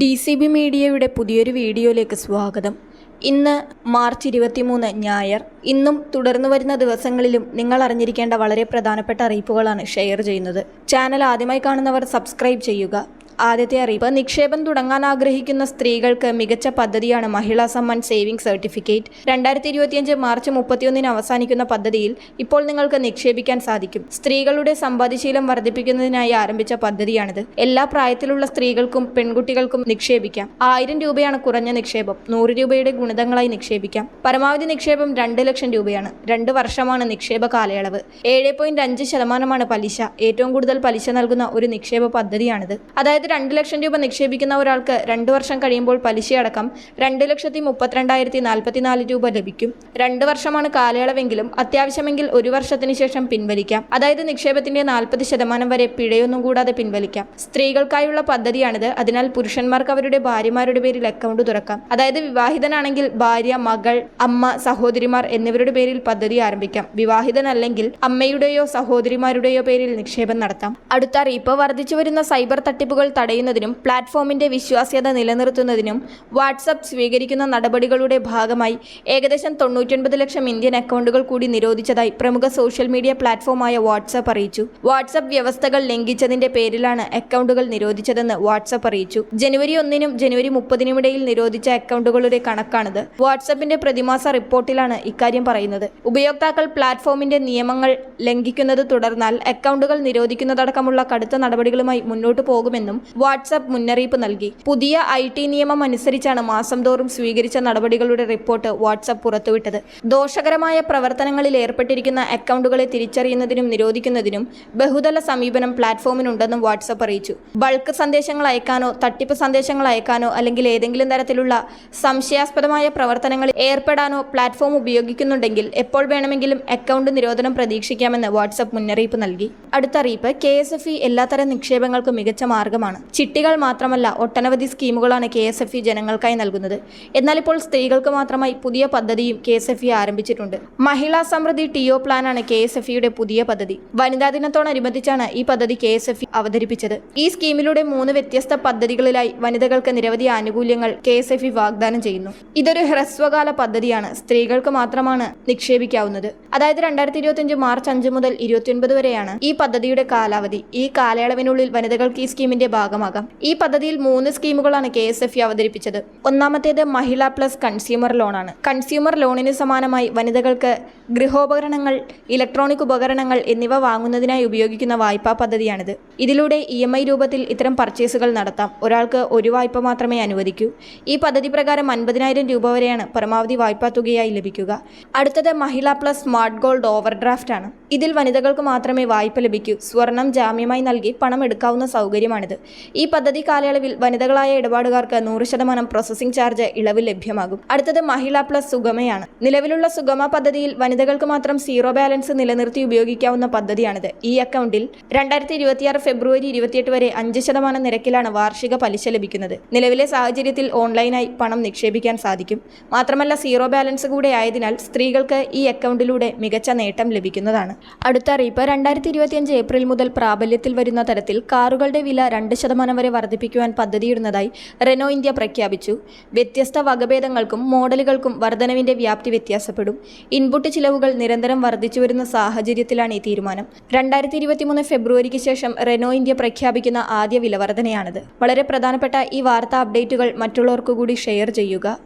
D C B മീഡിയയുടെ പുതിയൊരു വീഡിയോയിലേക്ക് സ്വാഗതം. ഇന്ന് മാർച്ച് ഇരുപത്തിമൂന്ന് ഞായർ. ഇന്നും തുടർന്നു വരുന്ന ദിവസങ്ങളിലും നിങ്ങൾ അറിഞ്ഞിരിക്കേണ്ട വളരെ പ്രധാനപ്പെട്ട അറിയിപ്പുകളാണ് ഷെയർ ചെയ്യുന്നത്. ചാനൽ ആദ്യമായി കാണുന്നവർ സബ്സ്ക്രൈബ് ചെയ്യുക ആദ്യത്തെ അറിയിപ്പ്. നിക്ഷേപം തുടങ്ങാൻ ആഗ്രഹിക്കുന്ന സ്ത്രീകൾക്ക് മികച്ച പദ്ധതിയാണ് മഹിളാ സമ്മാൻ സേവിംഗ് സർട്ടിഫിക്കറ്റ്. രണ്ടായിരത്തി ഇരുപത്തിയഞ്ച് മാർച്ച് മുപ്പത്തിയൊന്നിന് അവസാനിക്കുന്ന പദ്ധതിയിൽ ഇപ്പോൾ നിങ്ങൾക്ക് നിക്ഷേപിക്കാൻ സാധിക്കും. സ്ത്രീകളുടെ സമ്പാദ്യശീലം വർദ്ധിപ്പിക്കുന്നതിനായി ആരംഭിച്ച പദ്ധതിയാണിത്. എല്ലാ പ്രായത്തിലുള്ള സ്ത്രീകൾക്കും പെൺകുട്ടികൾക്കും നിക്ഷേപിക്കാം. ആയിരം രൂപയാണ് കുറഞ്ഞ നിക്ഷേപം. നൂറ് രൂപയുടെ ഗുണിതങ്ങളായി നിക്ഷേപിക്കാം. പരമാവധി നിക്ഷേപം രണ്ട് ലക്ഷം രൂപയാണ്. രണ്ട് വർഷമാണ് നിക്ഷേപ കാലയളവ്. ഏഴ് പോയിന്റ് അഞ്ച് ശതമാനമാണ് പലിശ. ഏറ്റവും കൂടുതൽ പലിശ നൽകുന്ന ഒരു നിക്ഷേപ പദ്ധതിയാണിത്. അതായത് രണ്ട് ലക്ഷം രൂപ നിക്ഷേപിക്കുന്ന ഒരാൾക്ക് രണ്ട് വർഷം കഴിയുമ്പോൾ പലിശയടക്കം രണ്ട് ലക്ഷത്തി മുപ്പത്തിരണ്ടായിരത്തി നാൽപ്പത്തിനാല് രൂപ ലഭിക്കും. രണ്ട് വർഷമാണ് കാലയളവെങ്കിലും അത്യാവശ്യമെങ്കിൽ ഒരു വർഷത്തിന് ശേഷം പിൻവലിക്കാം. അതായത് നിക്ഷേപത്തിന്റെ നാൽപ്പത് ശതമാനം വരെ പിഴയൊന്നും കൂടാതെ പിൻവലിക്കാം. സ്ത്രീകൾക്കായുള്ള പദ്ധതിയാണിത്. അതിനാൽ പുരുഷന്മാർക്ക് അവരുടെ ഭാര്യമാരുടെ പേരിൽ അക്കൗണ്ട് തുറക്കാം. അതായത് വിവാഹിതനാണെങ്കിൽ ഭാര്യ മകൾ അമ്മ സഹോദരിമാർ എന്നിവരുടെ പേരിൽ പദ്ധതി ആരംഭിക്കാം. വിവാഹിതനല്ലെങ്കിൽ അമ്മയുടെയോ സഹോദരിമാരുടെയോ പേരിൽ നിക്ഷേപം നടത്താം. അടുത്ത അറിയിപ്പ് വർദ്ധിച്ചു വരുന്ന സൈബർ തട്ടിപ്പുകൾ തടയുന്നതിനും പ്ലാറ്റ്ഫോമിന്റെ വിശ്വാസ്യത നിലനിർത്തുന്നതിനും വാട്സപ്പ് സ്വീകരിക്കുന്ന നടപടികളുടെ ഭാഗമായി ഏകദേശം തൊണ്ണൂറ്റൊൻപത് ലക്ഷം ഇന്ത്യൻ അക്കൗണ്ടുകൾ കൂടി നിരോധിച്ചതായി പ്രമുഖ സോഷ്യൽ മീഡിയ പ്ലാറ്റ്ഫോമായ വാട്സപ്പ് അറിയിച്ചു. വാട്സപ്പ് വ്യവസ്ഥകൾ ലംഘിച്ചതിന്റെ പേരിലാണ് അക്കൗണ്ടുകൾ നിരോധിച്ചതെന്ന് വാട്സപ്പ് അറിയിച്ചു. ജനുവരി ഒന്നിനും ജനുവരി മുപ്പതിനും ഇടയിൽ നിരോധിച്ച അക്കൗണ്ടുകളുടെ കണക്കാണിത്. വാട്സപ്പിന്റെ പ്രതിമാസ റിപ്പോർട്ടിലാണ് ഇക്കാര്യം പറയുന്നത്. ഉപയോക്താക്കൾ പ്ലാറ്റ്ഫോമിന്റെ നിയമങ്ങൾ ലംഘിക്കുന്നത് തുടർന്നാൽ അക്കൗണ്ടുകൾ നിരോധിക്കുന്നതടക്കമുള്ള കടുത്ത നടപടികളുമായി മുന്നോട്ടു പോകുമെന്നും വാട്സപ്പ് മുന്നറിയിപ്പ് നൽകി. പുതിയ ഐ ടി നിയമം അനുസരിച്ചാണ് മാസം തോറും സ്വീകരിച്ച നടപടികളുടെ റിപ്പോർട്ട് വാട്സ്ആപ്പ് പുറത്തുവിട്ടത്. ദോഷകരമായ പ്രവർത്തനങ്ങളിൽ ഏർപ്പെട്ടിരിക്കുന്ന അക്കൗണ്ടുകളെ തിരിച്ചറിയുന്നതിനും നിരോധിക്കുന്നതിനും ബഹുതല സമീപനം പ്ലാറ്റ്ഫോമിനുണ്ടെന്നും വാട്സ്ആപ്പ് അറിയിച്ചു. ബൾക്ക് സന്ദേശങ്ങൾ അയക്കാനോ തട്ടിപ്പ് സന്ദേശങ്ങൾ അയക്കാനോ അല്ലെങ്കിൽ ഏതെങ്കിലും തരത്തിലുള്ള സംശയാസ്പദമായ പ്രവർത്തനങ്ങളിൽ ഏർപ്പെടാനോ പ്ലാറ്റ്ഫോം ഉപയോഗിക്കുന്നുണ്ടെങ്കിൽ എപ്പോൾ വേണമെങ്കിലും അക്കൗണ്ട് നിരോധനം പ്രതീക്ഷിക്കാമെന്ന് വാട്സ്ആപ്പ് മുന്നറിയിപ്പ് നൽകി. അടുത്ത അറിയിപ്പ് കെ എസ് എഫ് ഇ എല്ലാത്തരം നിക്ഷേപങ്ങൾക്കും മികച്ച മാർഗമാണ്. ചിട്ടികൾ മാത്രമല്ല ഒട്ടനവധി സ്കീമുകളാണ് കെ എസ് എഫ് ഇ ജനങ്ങൾക്കായി നൽകുന്നത്. എന്നാൽ ഇപ്പോൾ സ്ത്രീകൾക്ക് മാത്രമായി പുതിയ പദ്ധതിയും കെ എസ് എഫ് ഇ ആരംഭിച്ചിട്ടുണ്ട്. മഹിളാ സമൃദ്ധി ടി ഒ പ്ലാനാണ് കെ എസ് എഫ് ഇയുടെ പുതിയ പദ്ധതി. വനിതാ ദിനത്തോടനുബന്ധിച്ചാണ് ഈ പദ്ധതി കെ എസ് എഫ് ഇ അവതരിപ്പിച്ചത്. ഈ സ്കീമിലൂടെ മൂന്ന് വ്യത്യസ്ത പദ്ധതികളിലായി വനിതകൾക്ക് നിരവധി ആനുകൂല്യങ്ങൾ കെ എസ് എഫ് ഇ വാഗ്ദാനം ചെയ്യുന്നു. ഇതൊരു ഹ്രസ്വകാല പദ്ധതിയാണ്. സ്ത്രീകൾക്ക് മാത്രമാണ് നിക്ഷേപിക്കാവുന്നത്. അതായത് രണ്ടായിരത്തി ഇരുപത്തിയഞ്ച് മാർച്ച് അഞ്ച് മുതൽ ഇരുപത്തിയൊൻപത് വരെയാണ് ഈ പദ്ധതിയുടെ കാലാവധി. ഈ കാലയളവിനുള്ളിൽ വനിതകൾക്ക് ഈ സ്കീമിന്റെ ഭാഗമാകാം. ഈ പദ്ധതിയിൽ മൂന്ന് സ്കീമുകളാണ് കെ എസ് എഫ് അവതരിപ്പിച്ചത്. ഒന്നാമത്തേത് മഹിള പ്ലസ് കൺസ്യൂമർ ലോണാണ്. കൺസ്യൂമർ ലോണിന് സമാനമായി വനിതകൾക്ക് ഗൃഹോപകരണങ്ങൾ ഇലക്ട്രോണിക് ഉപകരണങ്ങൾ എന്നിവ വാങ്ങുന്നതിനായി ഉപയോഗിക്കുന്ന വായ്പാ പദ്ധതിയാണിത്. ഇതിലൂടെ ഇ എം ഐ രൂപത്തിൽ ഇത്തരം പർച്ചേസുകൾ നടത്താം. ഒരാൾക്ക് ഒരു വായ്പ മാത്രമേ അനുവദിക്കൂ. ഈ പദ്ധതി പ്രകാരം അൻപതിനായിരം രൂപ വരെയാണ് പരമാവധി വായ്പാ തുകയായി ലഭിക്കുക. അടുത്തത് Mahila plus smart gold overdraft ആണ്. ഇതിൽ വനിതകൾക്ക് മാത്രമേ വായ്പ ലഭിക്കൂ. സ്വർണം ജാമ്യമായി നൽകി പണം എടുക്കാവുന്ന സൗകര്യമാണിത്. ഈ പദ്ധതി കാലയളവിൽ വനിതകളായ ഇടപാടുകാർക്ക് നൂറ് ശതമാനം പ്രോസസിംഗ് ചാർജ് ഇളവ് ലഭ്യമാകും. അടുത്തത് മഹിള പ്ലസ് സുഗമയാണ്. നിലവിലുള്ള സുഗമ പദ്ധതിയിൽ വനിതകൾക്ക് മാത്രം സീറോ ബാലൻസ് നിലനിർത്തി ഉപയോഗിക്കാവുന്ന പദ്ധതിയാണിത്. ഈ അക്കൗണ്ടിൽ രണ്ടായിരത്തി ഇരുപത്തിയാറ് ഫെബ്രുവരി ഇരുപത്തിയെട്ട് വരെ അഞ്ച് ശതമാനം നിരക്കിലാണ് വാർഷിക പലിശ ലഭിക്കുന്നത്. നിലവിലെ സാഹചര്യത്തിൽ ഓൺലൈനായി പണം നിക്ഷേപിക്കാൻ സാധിക്കും. മാത്രമല്ല സീറോ ബാലൻസ് കൂടെ ആയതിനാൽ സ്ത്രീകൾക്ക് ഈ അക്കൗണ്ടിലൂടെ മികച്ച നേട്ടം ലഭിക്കുന്നതാണ്. അടുത്ത അറിയിപ്പ് രണ്ടായിരത്തി ഇരുപത്തിയഞ്ച് ഏപ്രിൽ മുതൽ പ്രാബല്യത്തിൽ വരുന്ന തരത്തിൽ കാറുകളുടെ വില രണ്ട് ശതമാനം വരെ വർദ്ധിപ്പിക്കുവാൻ പദ്ധതിയിടുന്നതായി റെനോ ഇന്ത്യ പ്രഖ്യാപിച്ചു. വ്യത്യസ്ത വകഭേദങ്ങൾക്കും മോഡലുകൾക്കും വർധനവിന്റെ വ്യാപ്തി വ്യത്യാസപ്പെടും. ഇൻപുട്ട് ചിലവുകൾ നിരന്തരം വർദ്ധിച്ചു വരുന്ന സാഹചര്യത്തിലാണ് ഈ തീരുമാനം. രണ്ടായിരത്തി ഇരുപത്തിമൂന്ന് ഫെബ്രുവരിക്ക് ശേഷം റെനോ ഇന്ത്യ പ്രഖ്യാപിക്കുന്ന ആദ്യ വിലവർധനയാണിത്. വളരെ പ്രധാനപ്പെട്ട ഈ വാർത്താ അപ്ഡേറ്റുകൾ മറ്റുള്ളവർക്കു കൂടി ഷെയർ ചെയ്യുക.